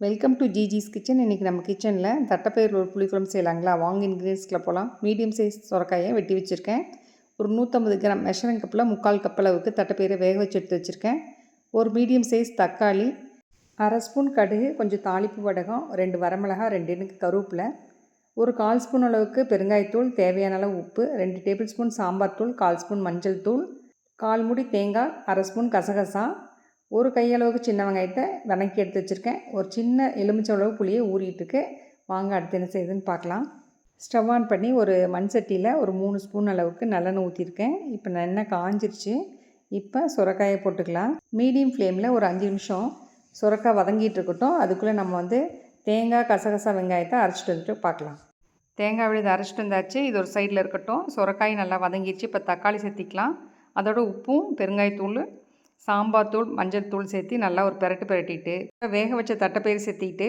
Welcome to ஜிஜிஸ் kitchen இன்றைக்கி நம்ம கிச்சனில் தட்டைப்பயிர் ஒரு புளிக்குழம்பு செய்யலாங்களா? வாங்க இன்க்ரீடியன்ஸ்கில் போகலாம் மீடியம் சைஸ் சுரக்காயை வெட்டி வச்சுருக்கேன். ஒரு நூற்றம்பது கிராம் மெஷரிங் கப்பில் முக்கால் கப் அளவுக்கு தட்டைப்பயிரை வேக வச்சு எடுத்து வச்சுருக்கேன். ஒரு மீடியம் சைஸ் தக்காளி அரை ஸ்பூன் கடுகு கொஞ்சம் தாளிப்பு வடகம் ரெண்டு வரமிளகா ரெண்டு எனக்கு கருவேப்பிலை ஒரு கால் ஸ்பூன் அளவுக்கு பெருங்காயத்தூள் தேவையான அளவு உப்பு ரெண்டு டேபிள் ஸ்பூன் சாம்பார் தூள் கால் ஸ்பூன் மஞ்சள் தூள் கால் மூடி தேங்காய் அரை ஸ்பூன் கசகசா ஒரு கையளவுக்கு சின்ன வெங்காயத்தை வணக்கி எடுத்து வச்சுருக்கேன். ஒரு சின்ன எலுமிச்சை அளவு புளியை ஊறிட்டுருக்கு வாங்க அடுத்து என்ன செய்யுதுன்னு பார்க்கலாம். ஸ்டவ் ஆன் பண்ணி ஒரு மண் சட்டியில் ஒரு மூணு ஸ்பூன் அளவுக்கு நல்லெண்ணெய் ஊற்றிருக்கேன் இப்போ எண்ணெய் காஞ்சிருச்சு. இப்போ சுரக்காயை போட்டுக்கலாம். மீடியம் ஃப்ளேமில் ஒரு அஞ்சு நிமிஷம் சுரக்காய் வதங்கிட்டு இருக்கட்டும். அதுக்குள்ளே நம்ம வந்து தேங்காய் கசகசா வெங்காயத்தை அரைச்சிட்டு வந்துட்டு பார்க்கலாம். தேங்காய் விழுது அரைச்சிட்டு வந்தாச்சு. இது ஒரு சைடில் இருக்கட்டும். சுரக்காய் நல்லா வதங்கிடுச்சு இப்போ தக்காளி சேர்த்திக்கலாம். அதோட உப்பும் பெருங்காயத்தூள் சாம்பார் தூள் மஞ்சள் தூள் சேர்த்து நல்லா ஒரு பெரட்டு பெரட்டிட்டு இப்போ வேக வச்ச தட்டைப்பயிறு சேர்த்திட்டு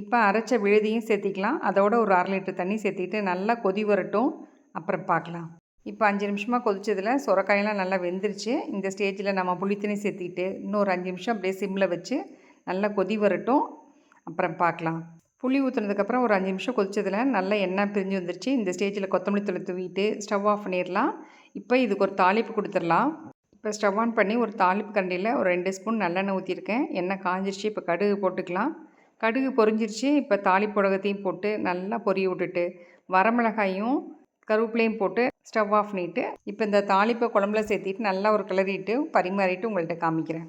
இப்போ அரைச்ச விழுதியும் சேர்த்திக்கலாம். அதோட ஒரு அரை லிட்டர் தண்ணி சேர்த்திட்டு நல்லா கொதி வரட்டும். அப்புறம் பார்க்கலாம். இப்போ அஞ்சு நிமிஷமாக கொதிச்சதில் சுரக்காயெல்லாம் நல்லா வெந்துருச்சு. இந்த ஸ்டேஜில் நம்ம புளித்தண்ணி சேர்த்திட்டு இன்னொரு அஞ்சு நிமிஷம் அப்படியே சிம்மில் வச்சு நல்லா கொதி வரட்டும். அப்புறம் பார்க்கலாம். புளி ஊற்றுனதுக்கப்புறம் ஒரு அஞ்சு நிமிஷம் கொதிச்சதில் நல்லா எண்ணெய் பிரிஞ்சு வந்துருச்சு. இந்த ஸ்டேஜில் கொத்தமல்லி தூள் தூவிட்டு ஸ்டவ் ஆஃப் பண்ணிடலாம். இப்போ இதுக்கு ஒரு தாளிப்பு கொடுத்துடலாம். இப்போ ஸ்டவ் ஆன் பண்ணி ஒரு தாளிப்பு கண்டியில் ஒரு ரெண்டு ஸ்பூன் நல்லெண்ணெய் ஊற்றிருக்கேன். எண்ணெய் காஞ்சிருச்சு இப்போ கடுகு போட்டுக்கலாம். கடுகு பொரிஞ்சிருச்சு இப்போ தாளிப்புடகத்தையும் போட்டு நல்லா பொரிய விட்டுட்டு வரமிளகாயும் கருவேப்பிலையும் போட்டு ஸ்டவ் ஆஃப் பண்ணிவிட்டு இப்போ இந்த தாளிப்பை குழம்புல சேர்த்திட்டு நல்லா ஒரு கிளறிட்டு பரிமாறிட்டு உங்கள்கிட்ட காமிக்கிறேன்.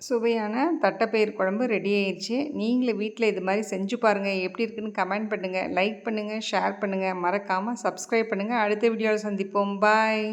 சுவையான தட்டைப்பயிர் குழம்பு ரெடி ஆயிடுச்சு நீங்களும் வீட்டில் இது மாதிரி செஞ்சு பாருங்கள் எப்படி இருக்குன்னு கமெண்ட் பண்ணுங்கள் லைக் பண்ணுங்கள் ஷேர் பண்ணுங்கள் மறக்காமல் சப்ஸ்கிரைப் பண்ணுங்கள் அடுத்த வீடியோவில் சந்திப்போம். பாய்.